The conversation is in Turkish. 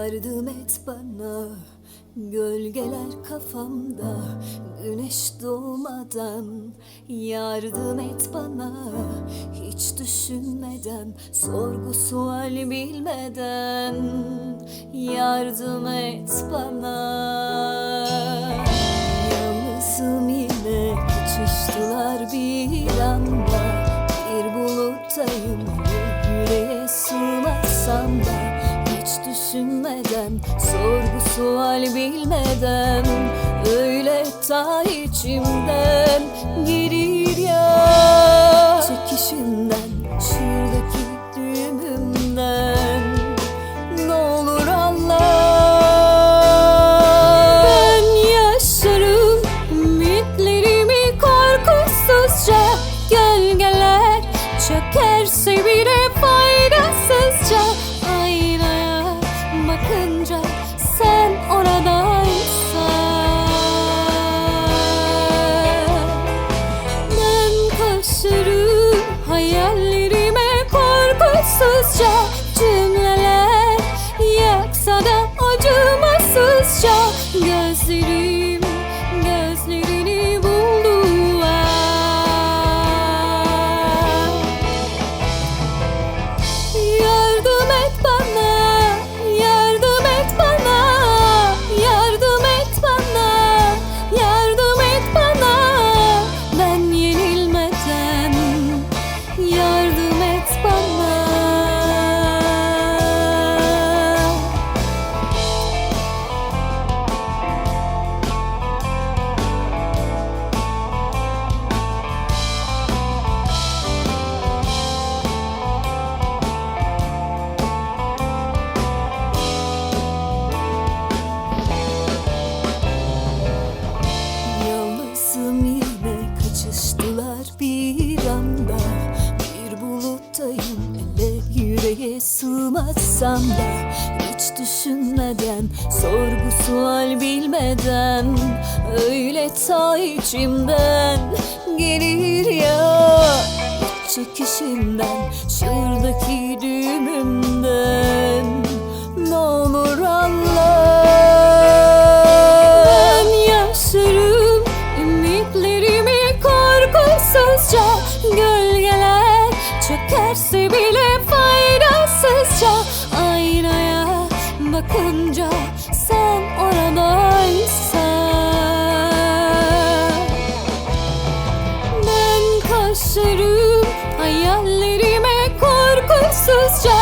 Yardım et bana Gölgeler kafamda Güneş doğmadan. Yardım et bana Hiç düşünmeden Sorgu sual bilmeden. Yardım et bana. Yalnızım yine Kaçıştılar bir anda. Bir buluttayım Yüreğe sığmazsam da Hiç düşünmeden Sorgu sual bilmeden Öyle ta içimden Gelir ya. Çekişimden bakınca sen oradaysan ben koşarım hayallerime korkusuzca Cümleler yaksa da acımasızca Gözlerim yüreğe sığmazsam da Hiç düşünmeden sorgu sual bilmeden Öyle ta içimden gelir ya. İç çekişimden şuradaki düğümümden Ne olur anla ben yaşarım ümitlerimi korkusuzca Gölgeler çökerse bile faydasızca Aynaya bakınca sen oradaysan. Ben koşarım hayallerime korkusuzca